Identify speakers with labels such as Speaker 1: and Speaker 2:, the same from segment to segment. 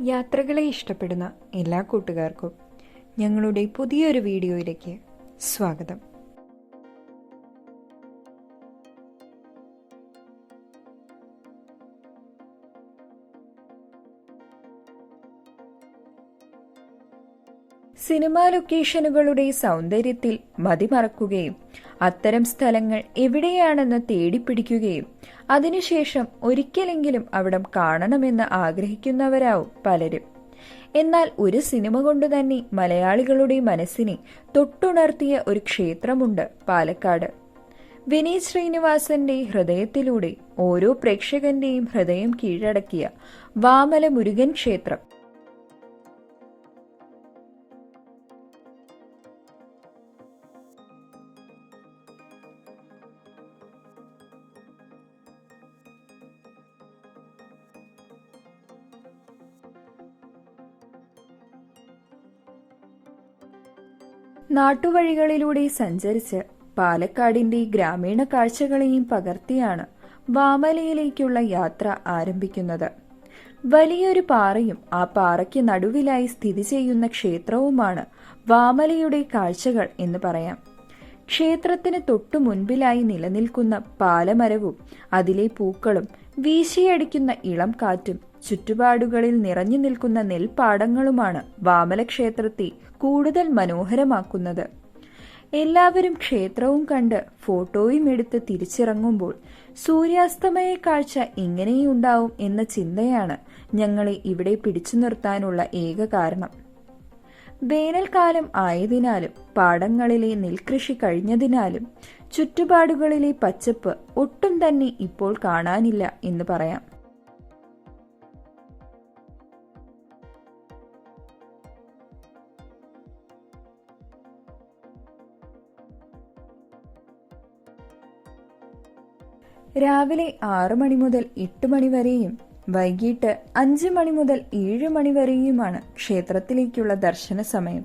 Speaker 1: യാത്രകളെ ഇഷ്ടപ്പെടുന്ന എല്ലാ കൂട്ടുകാർക്കും ഞങ്ങളുടെ പുതിയൊരു വീഡിയോയിലേക്ക് സ്വാഗതം. സിനിമാ ലൊക്കേഷനുകളുടെ സൗന്ദര്യത്തിൽ മതിമറക്കുകയും അത്തരം സ്ഥലങ്ങൾ എവിടെയാണെന്ന് തേടിപ്പിടിക്കുകയും അതിനുശേഷം ഒരിക്കലെങ്കിലും അവിടം കാണണമെന്ന് ആഗ്രഹിക്കുന്നവരാവും പലരും. എന്നാൽ ഒരു സിനിമ കൊണ്ട് തന്നെ മലയാളികളുടെ മനസ്സിനെ തൊട്ടുണർത്തിയ ഒരു ക്ഷേത്രമുണ്ട് പാലക്കാട്. വിനീത് ശ്രീനിവാസന്റെ ഹൃദയത്തിലൂടെ ഓരോ പ്രേക്ഷകന്റെയും ഹൃദയം കീഴടക്കിയ വാമല മുരുകൻ ക്ഷേത്രം നാട്ടുവഴികളിലൂടെ സഞ്ചരിച്ച് പാലക്കാടിന്റെ ഗ്രാമീണ കാഴ്ചകളെയും പകർത്തിയാണ് വാമലയിലേക്കുള്ള യാത്ര ആരംഭിക്കുന്നത്. വലിയൊരു പാറയും ആ പാറയ്ക്ക് നടുവിലായി സ്ഥിതി ചെയ്യുന്ന ക്ഷേത്രവുമാണ് വാമലയുടെ കാഴ്ചകൾ എന്ന് പറയാം. ക്ഷേത്രത്തിന് തൊട്ടു മുൻപിലായി നിലനിൽക്കുന്ന പാലമരവും അതിലെ പൂക്കളും വീശിയടിക്കുന്ന ഇളം കാറ്റും ചുറ്റുപാടുകളിൽ നിറഞ്ഞു നിൽക്കുന്ന നെൽപ്പാടങ്ങളുമാണ് വാമല ക്ഷേത്രത്തെ കൂടുതൽ മനോഹരമാക്കുന്നത്. എല്ലാവരും ക്ഷേത്രവും കണ്ട് ഫോട്ടോയും എടുത്ത് തിരിച്ചിറങ്ങുമ്പോൾ സൂര്യാസ്തമയ കാഴ്ച ഇങ്ങനെയുണ്ടാവും എന്ന ചിന്തയാണ് ഞങ്ങളെ ഇവിടെ പിടിച്ചു നിർത്താനുള്ള ഏക കാരണം. വേനൽക്കാലം ആയതിനാലും പാടങ്ങളിലെ നെൽകൃഷി കഴിഞ്ഞതിനാലും ചുറ്റുപാടുകളിലെ പച്ചപ്പ് ഒട്ടും തന്നെ ഇപ്പോൾ കാണാനില്ല എന്ന് പറയാം. രാവിലെ ആറ് മണി മുതൽ എട്ട് മണി വരെയും വൈകിട്ട് അഞ്ച് മണി മുതൽ ഏഴ് മണി വരെയുമാണ് ക്ഷേത്രത്തിലേക്കുള്ള ദർശന സമയം.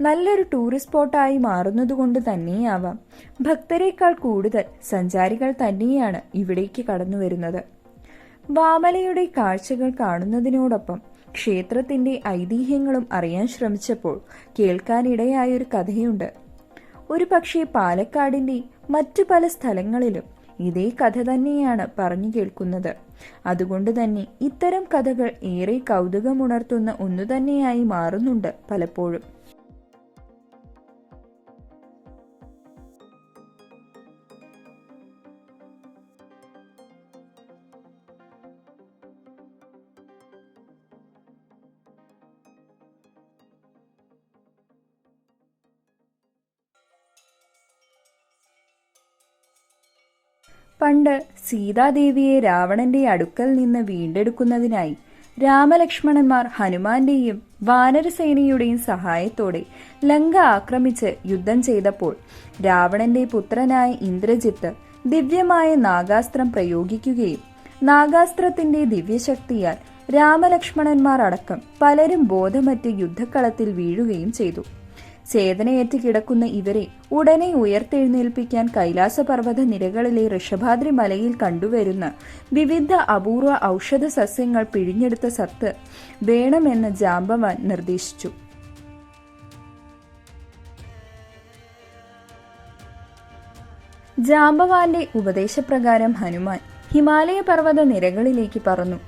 Speaker 1: നല്ലൊരു ടൂറിസ്റ്റ് സ്പോട്ടായി മാറുന്നതുകൊണ്ട് തന്നെയാവാം. ഭക്തരെക്കാൾ കൂടുതൽ സഞ്ചാരികൾ തന്നെയാണ് ഇവിടേക്ക് കടന്നു വരുന്നത്. വാമലയുടെ കാഴ്ചകൾ കാണുന്നതിനോടൊപ്പം ക്ഷേത്രത്തിന്റെ ഐതിഹ്യങ്ങളും അറിയാൻ ശ്രമിച്ചപ്പോൾ കേൾക്കാനിടയായൊരു കഥയുണ്ട്. ഒരു പക്ഷേ പാലക്കാടിന്റെ മറ്റു പല സ്ഥലങ്ങളിലും ഇതേ കഥ തന്നെയാണ് പറഞ്ഞു കേൾക്കുന്നത്. അതുകൊണ്ട് തന്നെ ഇത്തരം കഥകൾ ഏറെ കൗതുകമുണർത്തുന്ന ഒന്നു തന്നെയായി മാറുന്നുണ്ട് പലപ്പോഴും. പണ്ട് സീതാദേവിയെ രാവണന്റെ അടുക്കൽ നിന്ന് വീണ്ടെടുക്കുന്നതിനായി രാമലക്ഷ്മണന്മാർ ഹനുമാന്റെയും വാനരസേനയുടെയും സഹായത്തോടെ ലങ്ക ആക്രമിച്ച് യുദ്ധം ചെയ്തപ്പോൾ രാവണന്റെ പുത്രനായ ഇന്ദ്രജിത്ത് ദിവ്യമായ നാഗാസ്ത്രം പ്രയോഗിക്കുകയും നാഗാസ്ത്രത്തിന്റെ ദിവ്യശക്തിയാൽ രാമലക്ഷ്മണന്മാർ അടക്കം പലരും ബോധമറ്റ് യുദ്ധക്കളത്തിൽ വീഴുകയും ചെയ്തു. ചേതനയേറ്റ് കിടക്കുന്ന ഇവരെ ഉടനെ ഉയർത്തെഴുന്നേൽപ്പിക്കാൻ കൈലാസപർവത നിരകളിലെ ഋഷഭാദ്രി മലയിൽ കണ്ടുവരുന്ന വിവിധ അപൂർവ ഔഷധ സസ്യങ്ങൾ പിഴിഞ്ഞെടുത്ത സത്ത് വേണമെന്ന് ജാമ്പവാൻ നിർദ്ദേശിച്ചു. ജാമ്പവാന്റെ ഉപദേശപ്രകാരം ഹനുമാൻ ഹിമാലയ പർവത നിരകളിലേക്ക് പറന്നു.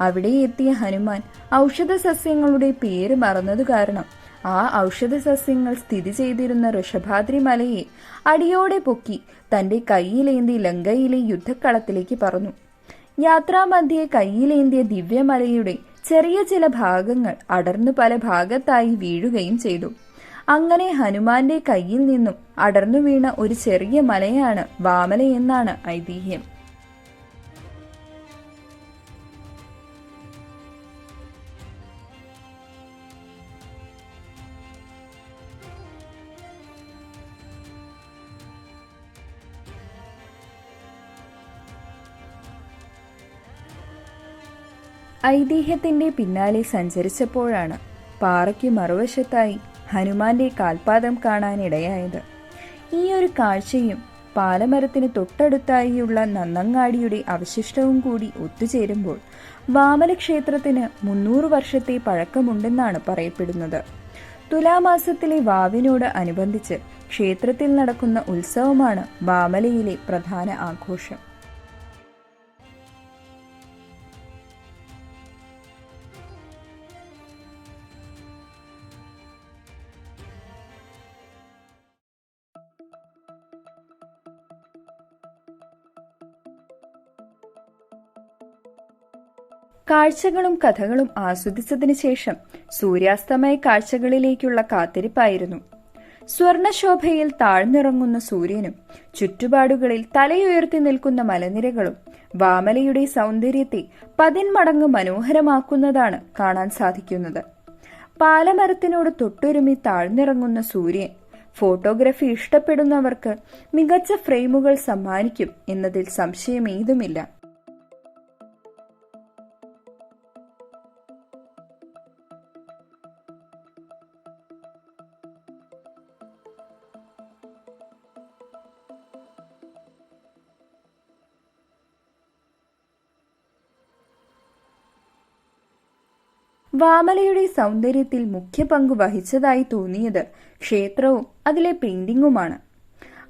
Speaker 1: അവിടെ എത്തിയ ഹനുമാൻ ഔഷധ സസ്യങ്ങളുടെ പേര് മറന്നതു കാരണം ആ ഔഷധ സസ്യങ്ങൾ സ്ഥിതി ചെയ്തിരുന്ന ഋഷഭാദ്രി മലയെ അടിയോടെ പൊക്കി തന്റെ കൈയിലേന്തി ലങ്കയിലെ യുദ്ധക്കളത്തിലേക്ക് പറഞ്ഞു യാത്രാമധ്യേ കൈയിലേന്തിയ ദിവ്യമലയുടെ ചെറിയ ചില ഭാഗങ്ങൾ അടർന്നു പല ഭാഗത്തായി വീഴുകയും ചെയ്തു. അങ്ങനെ ഹനുമാന്റെ കയ്യിൽ നിന്നും അടർന്നു വീണ ഒരു ചെറിയ മലയാണ് വാമല എന്നാണ് ഐതിഹ്യം. ഐതിഹ്യത്തിന്റെ പിന്നാലെ സഞ്ചരിച്ചപ്പോഴാണ് പാറയ്ക്ക് മറുവശത്തായി ഹനുമാന്റെ കാൽപാദം കാണാനിടയായത് ഈ ഒരു കാഴ്ചയും പാലമരത്തിന് തൊട്ടടുത്തായിയുള്ള നന്നങ്ങാടിയുടെ അവശിഷ്ടവും കൂടി ഒത്തുചേരുമ്പോൾ വാമല ക്ഷേത്രത്തിന് മുന്നൂറ് വർഷത്തെ പഴക്കമുണ്ടെന്നാണ് പറയപ്പെടുന്നത്. തുലാമാസത്തിലെ വാവിനോട് അനുബന്ധിച്ച് ക്ഷേത്രത്തിൽ നടക്കുന്ന ഉത്സവമാണ് വാമലയിലെ പ്രധാന ആഘോഷം. കാഴ്ചകളും കഥകളും ആസ്വദിച്ചതിനു ശേഷം സൂര്യാസ്തമയ കാഴ്ചകളിലേക്കുള്ള കാത്തിരിപ്പായിരുന്നു. സ്വർണശോഭയിൽ താഴ്ന്നിറങ്ങുന്ന സൂര്യനും ചുറ്റുപാടുകളിൽ തലയുയർത്തി നിൽക്കുന്ന മലനിരകളും വാമലയുടെ സൗന്ദര്യത്തെ പതിന്മടങ്ങ് മനോഹരമാക്കുന്നതാണ് കാണാൻ സാധിക്കുന്നത്. പാലമരത്തിനോട് തൊട്ടുരുമി താഴ്ന്നിറങ്ങുന്ന സൂര്യൻ ഫോട്ടോഗ്രാഫി ഇഷ്ടപ്പെടുന്നവർക്ക് മികച്ച ഫ്രെയിമുകൾ സമ്മാനിക്കും എന്നതിൽ സംശയമേതുമില്ല. വാമലയുടെ സൗന്ദര്യത്തിൽ മുഖ്യ പങ്കു വഹിച്ചതായി തോന്നിയത് ക്ഷേത്രവും അതിലെ പെയിന്റിങ്ങുമാണ്.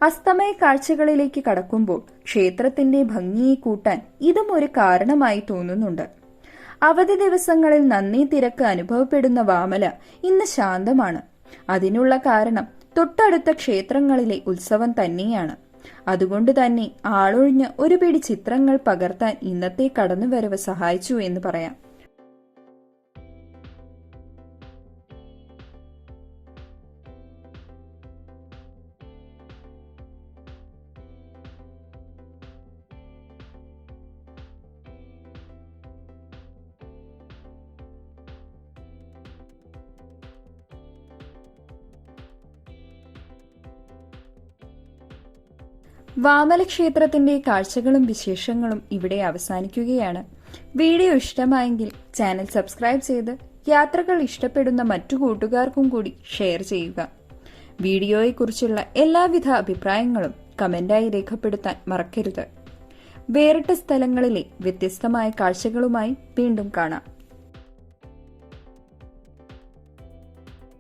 Speaker 1: അസ്തമയ കാഴ്ചകളിലേക്ക് കടക്കുമ്പോൾ ക്ഷേത്രത്തിന്റെ ഭംഗിയെ കൂട്ടാൻ ഇതും ഒരു കാരണമായി തോന്നുന്നുണ്ട്. അവധി ദിവസങ്ങളിൽ നന്ദി തിരക്ക് അനുഭവപ്പെടുന്ന വാമല ഇന്ന് ശാന്തമാണ്. അതിനുള്ള കാരണം തൊട്ടടുത്ത ക്ഷേത്രങ്ങളിലെ ഉത്സവം തന്നെയാണ്. അതുകൊണ്ട് തന്നെ ആളൊഴിഞ്ഞ് ഒരു പിടി ചിത്രങ്ങൾ പകർത്താൻ ഇന്നത്തെ കടന്നുവരവ് സഹായിച്ചു എന്ന് പറയാം. വാമല ക്ഷേത്രത്തിന്റെ കാഴ്ചകളും വിശേഷങ്ങളും ഇവിടെ അവസാനിക്കുകയാണ്. വീഡിയോ ഇഷ്ടമായെങ്കിൽ ചാനൽ സബ്സ്ക്രൈബ് ചെയ്ത് യാത്രകൾ ഇഷ്ടപ്പെടുന്ന മറ്റു കൂട്ടുകാർക്കും കൂടി ഷെയർ ചെയ്യുക. വീഡിയോയെക്കുറിച്ചുള്ള എല്ലാവിധ അഭിപ്രായങ്ങളും കമന്റായി രേഖപ്പെടുത്താൻ മറക്കരുത്. വേറിട്ട സ്ഥലങ്ങളിലെ വ്യത്യസ്തമായ കാഴ്ചകളുമായി വീണ്ടും കാണാം.